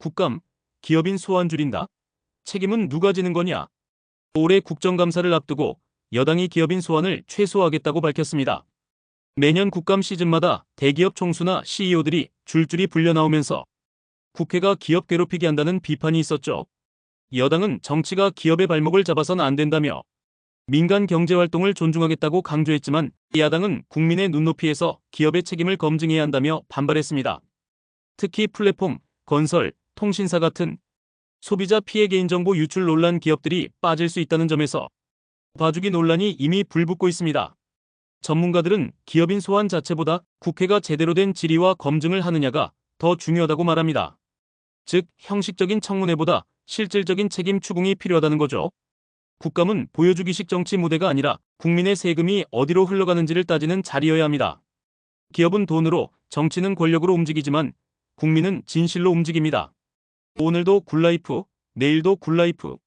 국감, 기업인 소환 줄인다? 책임은 누가 지는 거냐? 올해 국정감사를 앞두고 여당이 기업인 소환을 최소화하겠다고 밝혔습니다. 매년 국감 시즌마다 대기업 총수나 CEO들이 줄줄이 불려 나오면서 국회가 기업 괴롭히게 한다는 비판이 있었죠. 여당은 정치가 기업의 발목을 잡아선 안 된다며 민간 경제 활동을 존중하겠다고 강조했지만 야당은 국민의 눈높이에서 기업의 책임을 검증해야 한다며 반발했습니다. 특히 플랫폼, 건설, 통신사 같은 소비자 피해 개인정보 유출 논란 기업들이 빠질 수 있다는 점에서 봐주기 논란이 이미 불붙고 있습니다. 전문가들은 기업인 소환 자체보다 국회가 제대로 된 질의와 검증을 하느냐가 더 중요하다고 말합니다. 즉, 형식적인 청문회보다 실질적인 책임 추궁이 필요하다는 거죠. 국감은 보여주기식 정치 무대가 아니라 국민의 세금이 어디로 흘러가는지를 따지는 자리여야 합니다. 기업은 돈으로, 정치는 권력으로 움직이지만 국민은 진실로 움직입니다. 오늘도 굴라이프, 내일도 굴라이프.